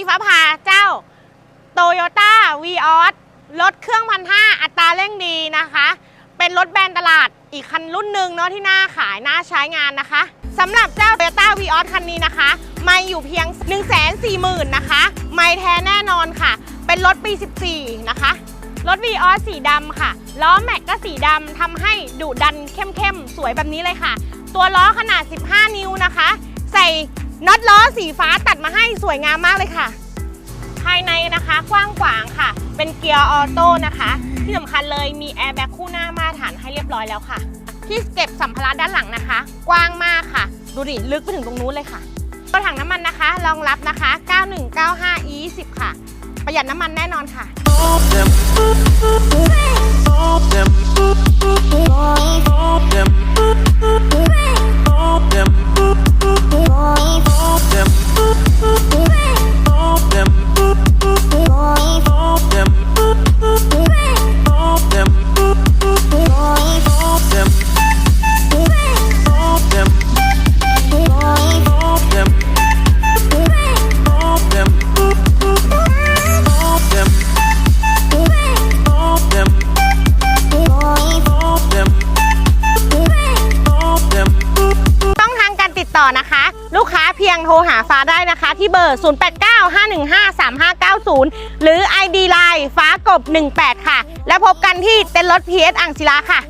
นี้ฟ้าพาเจ้า Toyota v ีออสรถเครื่องพันห้าอัตราเร่งดีนะคะ เป็นรถแบรนด์ตลาดอีกคันรุ่นหนึ่งเนาะที่น่าขายน่าใช้งานนะคะสำหรับเจ้า Toyota v ีออสคันนี้นะคะ ไม่อยู่เพียง 1 4 0 0 0 0นะคะ ไม่แท้แน่นอนค่ะ เป็นรถปี 14 นะคะ รถ v ีออสสีดำค่ะ ล้อแม็กก็สีดำทำให้ดุดันเข้มๆ สวยแบบนี้เลยค่ะ ตัวล้อขนาด 15 นิ้วนะคะ ใส่ น็อตล้อสีฟ้าตัดมาให้สวยงามมากเลยค่ะ ภายในนะคะกว้างขวางค่ะ เป็นเกียร์ออโต้นะคะ ที่สำคัญเลยมีแอร์แบ็กคู่หน้ามาตรฐานให้เรียบร้อยแล้วค่ะ ที่เก็บสัมภาระด้านหลังนะคะ กว้างมากค่ะ ดูดิลึกไปถึงตรงนู้นเลยค่ะตัวถังน้ำมันนะคะรองรับนะคะ 9195 e 10 ค่ะ ประหยัดน้ำมันแน่นอนค่ะ ต่อนะคะ ลูกค้าเพียงโทรหาฟ้าได้นะคะ ที่เบอร์ 0895153590 หรือ ID Line ฟ้ากบ 18 ค่ะ แล้วพบกันที่เต็นท์รถ PS อ่างศิลาค่ะ